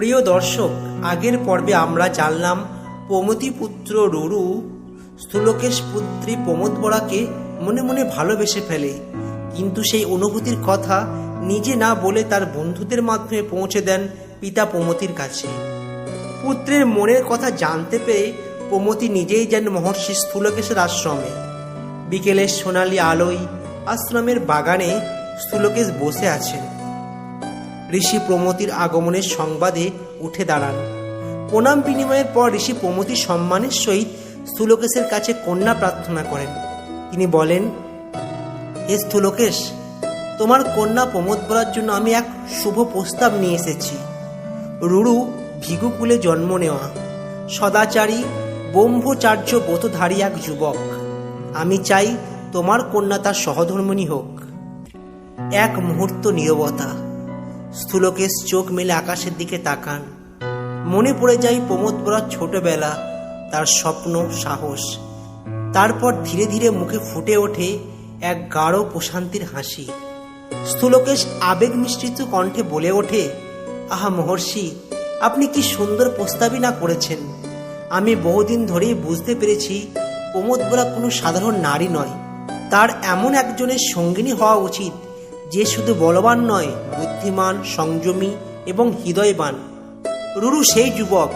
প্রিয় দর্শক, আগের পর্বে আমরা জানলাম প্রমতিপুত্র রুরু স্থূলকেশ পুত্রী প্রমোদ বরাকে মনে মনে ভালোবেসে ফেলে। কিন্তু সেই অনুভূতির কথা নিজে না বলে তার বন্ধুদের মাধ্যমে পৌঁছে দেন পিতা প্রমতির কাছে। পুত্রের মনের কথা জানতে পেরে প্রমতি নিজেই যান মহর্ষি স্থূলকেশের আশ্রমে। বিকেলের সোনালি আলোয় আশ্রমের বাগানে স্থূলকেশ বসে আছেন। ঋষি প্রমতির আগমনের সংবাদে উঠে দাঁড়ান। প্রণাম বিনিময়ের পর ঋষি প্রমতি সম্মানের সহিত স্থূলকেশের কাছে কন্যা প্রার্থনা করেন। তিনি বলেন, হে স্থূলকেশ, তোমার কন্যা প্রমোদ বলার জন্য আমি এক শুভ প্রস্তাব নিয়ে এসেছি। রুরু ভিগুকুলে জন্ম নেওয়া। সদাচারী ব্রহ্মচার্য ব্রতধারী এক যুবক। আমি চাই তোমার কন্যা তার সহধর্মিণী হোক। এক মুহূর্ত নীরবতা। স্থূলকেশ চোখ মেলে আকাশের দিকে তাকান। মনে পড়ে যায় প্রমোদ বরার ছোটবেলা, তার স্বপ্ন, সাহস। তারপর ধীরে ধীরে মুখে ফুটে ওঠে এক গাঢ় প্রশান্তির হাসি। স্থূলকেশ আবেগ মিশ্রিত কণ্ঠে বলে ওঠে, আহা মহর্ষি, আপনি কি সুন্দর প্রস্তাবই না করেছেন? আমি বহুদিন ধরেই বুঝতে পেরেছি প্রমোদ বরা কোনো সাধারণ নারী নয়। তার এমন একজনের সঙ্গিনী হওয়া উচিত যে শুধু বলবান নয়, বুদ্ধিমান, সংযমী এবং হৃদয়বান। রুরু সেই যুবক।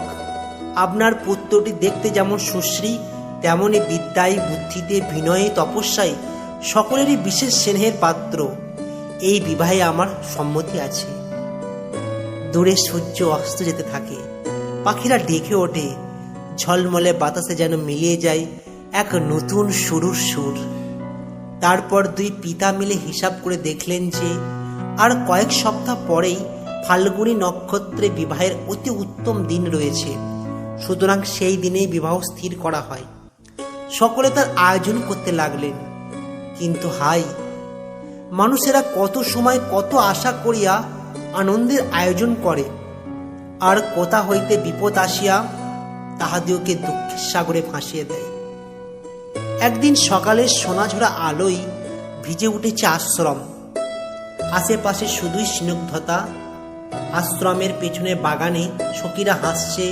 আপনার পুত্রটি দেখতে যেমন সুশ্রী তেমনই বিদ্যায়, বুদ্ধিতে বিনয়ে তপস্যায় সকলেরই বিশেষ স্নেহের পাত্র। এই বিবাহে আমার সম্মতি আছে। দূরে সূর্য অস্ত যেতে থাকে। পাখিরা ডেকে ওঠে। ঝলমলে বাতাসে যেন মিলিয়ে যায় এক নতুন শুরুর সুর। তারপর দুই পিতা মিলে হিসাব করে দেখলেন যে, আর কয়েক সপ্তাহ পরেই ফাল্গুনী নক্ষত্রে বিবাহের অতি উত্তম দিন রয়েছে। সুতরাং সেই দিনেই বিবাহ স্থির করা হয়। সকলে তার আয়োজন করতে লাগলেন। কিন্তু হাই, মানুষেরা কত সময় কত আশা করিয়া আনন্দের আয়োজন করে। আর কোথা হইতে বিপদ আসিয়া তাহাদিওকে দুঃখের সাগরে ফাঁসিয়ে দেয়। একদিন সকালের সোনাঝোড়া আলোয় ভিজে উঠেছে আশ্রম। আশেপাশে শুধুই স্নিগ্ধতা। আশ্রমের পেছনে বাগানে সখীরা হাসছে,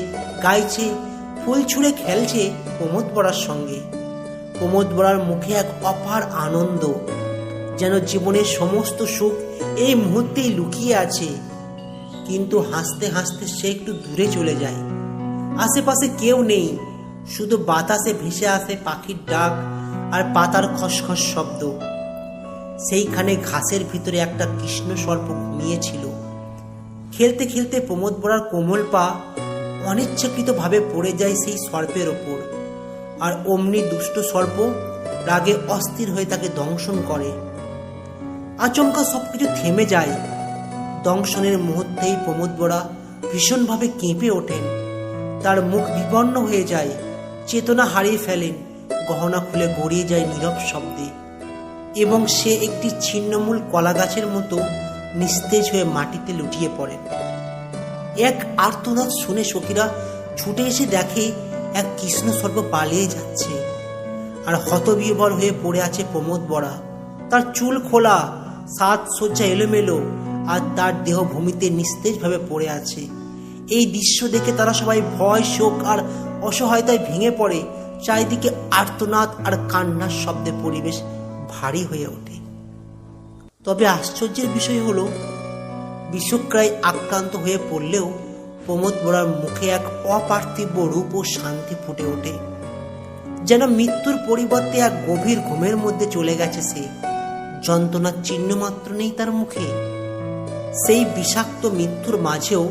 গাইছে, ফুল ছুঁড়ে খেলছে প্রমোদ বড়ার সঙ্গে। প্রমোদ বড়ার মুখে এক অপার আনন্দ, যেন জীবনের সমস্ত সুখ এই মুহূর্তেই লুকিয়ে আছে। কিন্তু হাসতে হাসতে সে একটু দূরে চলে যায়। আশেপাশে কেউ নেই শুধু বাতাসে ভেসে আসে পাখির ডাক আর পাতার খসখস শব্দ। সেইখানে ঘাসের ভিতরে একটা কৃষ্ণ সর্প ঘুমিয়েছিল। খেলতে খেলতে প্রমোদ বড়ার কোমল পা অনিচ্ছাকৃতভাবে পড়ে যায় সেই সর্পের ওপর। আর অমনি দুষ্ট সর্প রাগে অস্থির হয়ে তাকে দংশন করে। আচমকা সবকিছু থেমে যায়। দংশনের মুহূর্তেই প্রমোদ বড়া ভীষণভাবে কেঁপে ওঠেন। তার মুখ বিপন্ন হয়ে যায়। চেতনা হারিয়ে ফেলেন গহনা খুলে গড়িয়ে যায় নীরব শব্দে। এবং সে একটি ছিন্নমূল কলা গাছের মতো নিস্তেজ হয়ে মাটিতে লুটিয়ে পড়েন এক আর্তনাদ শুনে সখীরা ছুটে এসে দেখে এক কৃষ্ণ সর্প পালিয়ে যাচ্ছে। আর হতবিহ্বল হয়ে পড়ে আছে প্রমোদ বড়া তার চুল খোলা, সাত সজ্জা এলোমেলো, আর তার দেহ ভূমিতে নিস্তেজভাবে পড়ে আছে। এই দৃশ্য দেখে তারা সবাই ভয়, শোক আর অসহায়তায় ভেঙে পড়ে, চারিদিকে আর্তনাদ আর কান্নার শব্দে পরিবেশ ভারী হয়ে ওঠে। তবে আশ্চর্যের বিষয় হলো বিষক্রায় আক্রান্ত হয়ে পড়লেও প্রমোদ বড়ার মুখে এক অপার্থিব রূপ ও শান্তি ফুটে ওঠে, যেন মৃত্যুর পরিবর্তে এক গভীর ঘুমের মধ্যে চলে গেছে সে। যন্ত্রণার চিহ্ন মাত্র নেই তার মুখে। সেই বিষাক্ত মৃত্যুর মাঝেও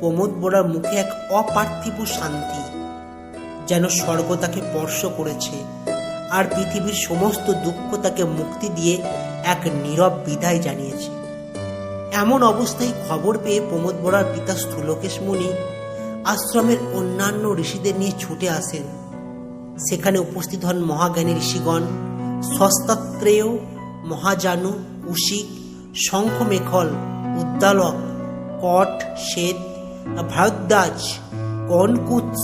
প্রমোদ বড়ার মুখে এক অপার্থিব শান্তি যেন স্বর্গ তাকে স্পর্শ করেছে আর পৃথিবীর সমস্ত দুঃখ তাকে মুক্তি দিয়ে এক নীরব বিদায় জানিয়েছে। এমন অবস্থায় খবর পেয়ে প্রমোদ বড়ার পিতা স্থূলকেশ মুনি আশ্রমের অন্যান্য ঋষিদের নিয়ে ছুটে আসেন। সেখানে উপস্থিত হন মহাজ্ঞানী ঋষিগণ সস্তাত্রেয় মহাজানু কুশিক শঙ্খমেখল, উদ্দালক, কট, শ্বেত, ভারদ্বাজ, কনকুৎস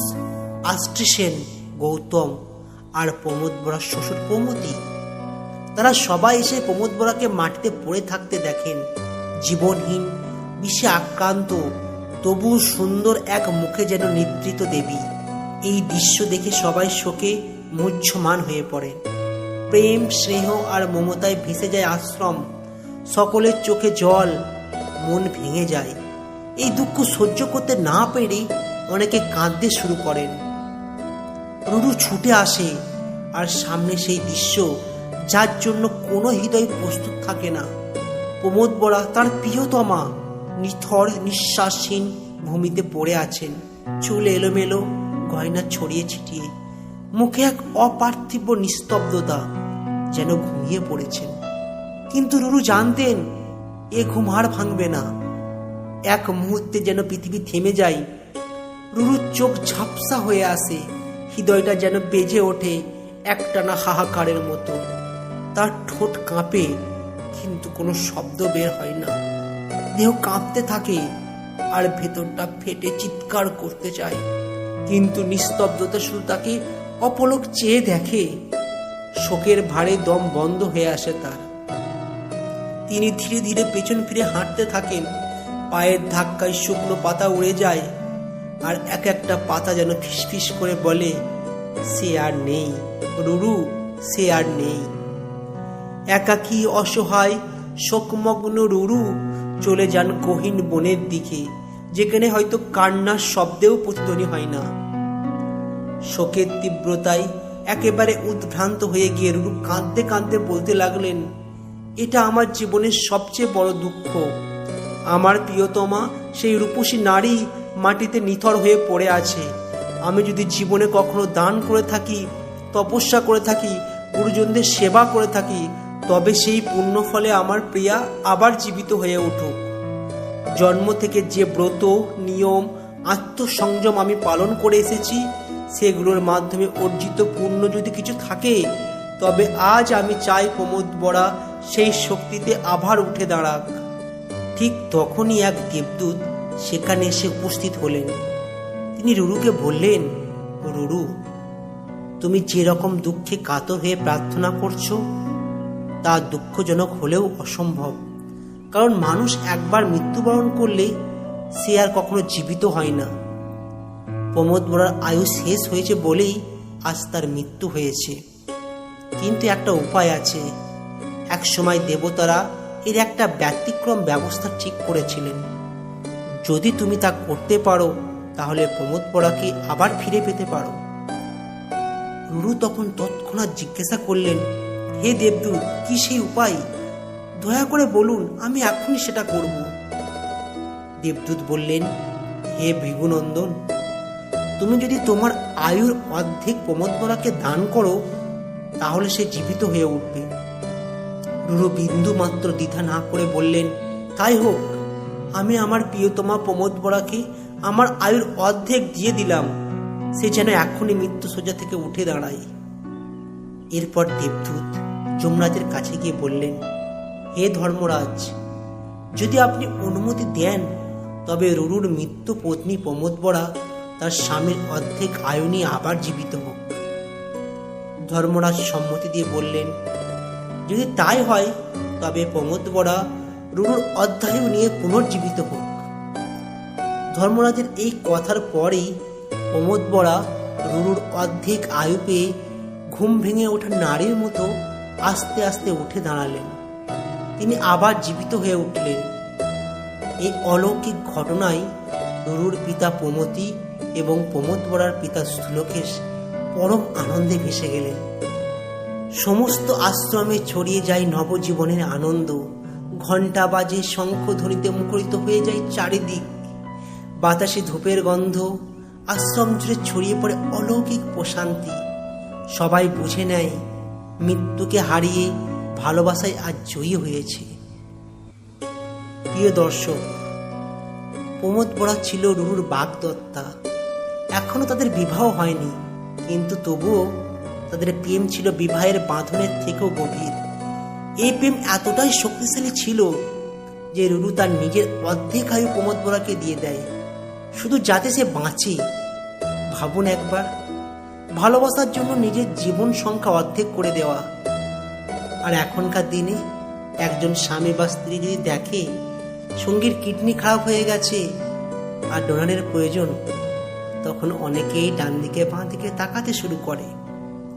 আষ্ট্রিসেন গৌতম আর প্রমোদ বরার শ্বশুর প্রমতি তারা সবাই এসে প্রমোদ বরাকে মাটিতে পড়ে থাকতে দেখেন। জীবনহীন, বিষে আক্রান্ত, তবু সুন্দর এক মুখে যেন নিদ্রিত দেবী। এই দৃশ্য দেখে সবাই শোকে মুহ্যমান হয়ে পড়ে। প্রেম, স্নেহ আর মমতায় ভেসে যায় আশ্রম। সকলের চোখে জল, মন ভেঙে যায়। এই দুঃখ সহ্য করতে না পেরে অনেকে কাঁদতে শুরু করেন। রুরু ছুটে আসে আর সামনে সেই দৃশ্য, যার জন্য কোনো হৃদয় প্রস্তুত থাকে না। প্রমোদ বড়া তার প্রিয়তমা, নিথর, নিঃশ্বাসহীন ভূমিতে পড়ে আছেন। চুল এলোমেলো, গয়না ছড়িয়ে ছিটিয়ে, মুখে এক অপার্থিব নিস্তব্ধতা যেন ঘুমিয়ে পড়েছেন। কিন্তু রুরু জানতেন, এ ঘুম ভাঙবে না। এক মুহূর্তে যেন পৃথিবী থেমে যায়, রুরুর চোখ ঝাপসা হয়ে আসে। হৃদয়টা যেন বেজে ওঠে একটানা হাহাকারের মতো। তার ঠোঁট কাঁপে, কিন্তু কোনো শব্দ বের হয় না। দেহ কাঁপতে থাকে আর ভেতরটা ফেটে চিৎকার করতে চায়। কিন্তু নিস্তব্ধতা শুধু তাকে অপলক চেয়ে দেখে। শোকের ভারে দম বন্ধ হয়ে আসে তার। তিনি ধীরে ধীরে পেছন ফিরে হাঁটতে থাকেন। পায়ের ধাক্কায় শুকনো পাতা উড়ে যায়। আর এক একটা পাতা যেন ফিসফিস করে বলে, সে আর নেই, রুরু, সে আর নেই। একাকী অসহায়, শোকমগ্ন রুরু চলে যান গহীন বনের দিকে, যেখানে হয়তো কান্নার শব্দেও প্রতিধ্বনি হয় না। শোকের তীব্রতায় একেবারে উদ্ভ্রান্ত হয়ে গিয়ে রুরু কাঁদতে কাঁদতে বলতে লাগলেন, এটা আমার জীবনের সবচেয়ে বড় দুঃখ। আমার প্রিয়তমা সেই রূপসী নারী মাটিতে নিথর হয়ে পড়ে আছে। আমি যদি জীবনে কখনো দান করে থাকি, তপস্যা করে থাকি, গুরুজনদের সেবা করে থাকি, তবে সেই পুণ্য ফলে আমার প্রিয়া আবার জীবিত হয়ে উঠুক। জন্ম থেকে যে ব্রত, নিয়ম, আত্মসংযম আমি পালন করে এসেছি, সেগুলোর মাধ্যমে অর্জিত পুণ্য যদি কিছু থাকে, তবে আজ আমি চাই প্রমোদ বড়া সেই শক্তিতে আবার উঠে দাঁড়াক। ঠিক তখনই এক দেবদূত সেখানে এসে উপস্থিত হলেন। তিনি রুরুকে বললেন, রুরু, তুমি যেরকম দুঃখে কাতর হয়ে প্রার্থনা করছ, তা দুঃখজনক হলেও অসম্ভব। কারণ মানুষ একবার মৃত্যুবরণ করলে সে আর কখনো জীবিত হয় না। প্রমোদ বড়ার আয়ু শেষ হয়েছে বলেই আজ তার মৃত্যু হয়েছে। কিন্তু একটা উপায় আছে। এক সময় দেবতারা এর একটা ব্যতিক্রম ব্যবস্থা ঠিক করেছিলেন। যদি তুমি তা করতে পারো, তাহলে প্রমোদ পড়াকে আবার ফিরে পেতে পারো। রুরু তখন তৎক্ষণাৎ জিজ্ঞাসা করলেন, হে দেবদূত, কি সেই উপায়? দয়া করে বলুন, আমি এখনই সেটা করব। দেবদূত বললেন, হে ভৃগুনন্দন, তুমি যদি তোমার আয়ুর অর্ধেক প্রমোদবরাকে দান করো, তাহলে সে জীবিত হয়ে উঠবে। রুরু বিন্দু মাত্র দ্বিধা না করে বললেন, তাই হোক আমি আমার প্রিয়তমা প্রমোদ বরাকে আমার আয়ুর অর্ধেক দিয়ে দিলাম। সে যেন এখনই মৃত্যু সোজা থেকে উঠে দাঁড়ায়। এরপর দেবদূত যমরাজের কাছে গিয়ে বললেন, হে ধর্মরাজ, যদি আপনি অনুমতি দেন, তবে রুরুর মৃত্যু পত্নী প্রমোদ বরা তার স্বামীর অর্ধেক আয়ু নিয়ে আবার জীবিত হোক। ধর্মরাজ সম্মতি দিয়ে বললেন, যদি তাই হয়, তবে প্রমোদ বরা রুরুর অধ্যায়ু নিয়ে পুনর্জীবিত হোক। ধর্মরাজের এই কথার পরেই প্রমোদ বরা রুরুর অর্ধেক আয়ু পেয়ে ঘুম ভেঙে ওঠা নারীর মতো আস্তে আস্তে উঠে দাঁড়ালেন। তিনি আবার জীবিত হয়ে উঠলেন। এই অলৌকিক ঘটনায় রুরুর পিতা প্রমতি এবং প্রমোদ বরার পিতা স্থূলকেশ পরম আনন্দে ভেসে গেলেন। সমস্ত আশ্রমে ছড়িয়ে যায় নবজীবনের আনন্দ। ঘণ্টা বাজে শঙ্খ ধ্বনিতে মুখরিত হয়ে যায় চারিদিক। বাতাসে ধূপের গন্ধ, আশ্রম জুড়ে ছড়িয়ে পড়ে অলৌকিক প্রশান্তি। সবাই বুঝে নেয়, মৃত্যুকে হারিয়ে ভালোবাসায় আজ জয়ী হয়েছে। প্রিয় দর্শক, প্রমোদ বড়া ছিল রুরুর বাগদত্তা। এখনও তাদের বিবাহ হয়নি, কিন্তু তবুও তাদের প্রেম ছিল বিবাহের বাঁধনের থেকেও গভীর। এই প্রেম এতটাই শক্তিশালী ছিল যে রুরু তার নিজের অর্ধেক আয়ু প্রমোদ বড়াকে দিয়ে দেয়। শুধু যাতে সে বাঁচে। ভাবুন একবার, ভালোবাসার জন্য নিজের জীবন সংখ্যা অর্ধেক করে দেওয়া। আর এখনকার দিনে একজন স্বামী বা স্ত্রী যদি দেখে সঙ্গীর কিডনি খারাপ হয়ে গেছে আর ডোনারের প্রয়োজন, তখন অনেকেই ডান দিকে বাঁ দিকে তাকাতে শুরু করে।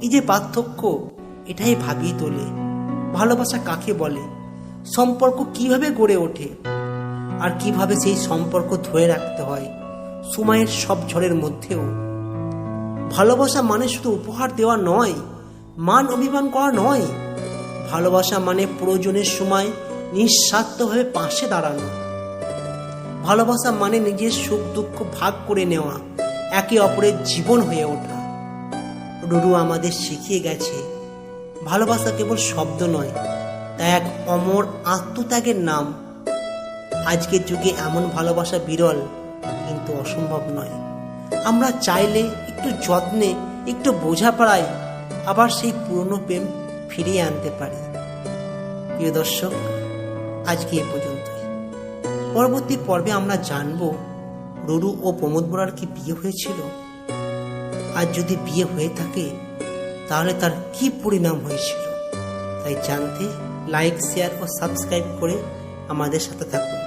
এই যে পার্থক্য, এটাই ভাবিয়ে তোলে। ভালোবাসা কাকে বলে? সম্পর্ক কীভাবে গড়ে ওঠে? আর কীভাবে সেই সম্পর্ক ধরে রাখতে হয়? সময়ের সব ঝড়ের মধ্যেও। ভালোবাসা মানে শুধু উপহার দেওয়া নয়, মান অভিমান করা নয়। ভালোবাসা মানে প্রয়োজনের সময় নিঃস্বার্থভাবে পাশে দাঁড়ানো। ভালোবাসা মানে নিজের সুখ দুঃখ ভাগ করে নেওয়া, একে অপরের জীবন হয়ে ওঠা। রুরু আমাদের শিখিয়ে গেছে ভালোবাসা কেবল শব্দ নয়, তা এক অমর আত্মত্যাগের নাম। আজকের যুগে এমন ভালোবাসা বিরল, কিন্তু অসম্ভব নয়। আমরা চাইলে একটু যত্নে, একটু বোঝা বোঝাপড়ায় আবার সেই পুরনো প্রেম ফিরিয়ে আনতে পারি। প্রিয় দর্শক, আজকে এ পর্যন্তই। পরবর্তী পর্বে আমরা জানব, রুরু ও প্রমোদ বড়ার কি বিয়ে হয়েছিল? আর যদি বিয়ে হয়ে থাকে তাহলে তার কি পরিণাম হয়েছিল? তাই জানতে লাইক শেয়ার ও সাবস্ক্রাইব করে আমাদের সাথে থাকুন।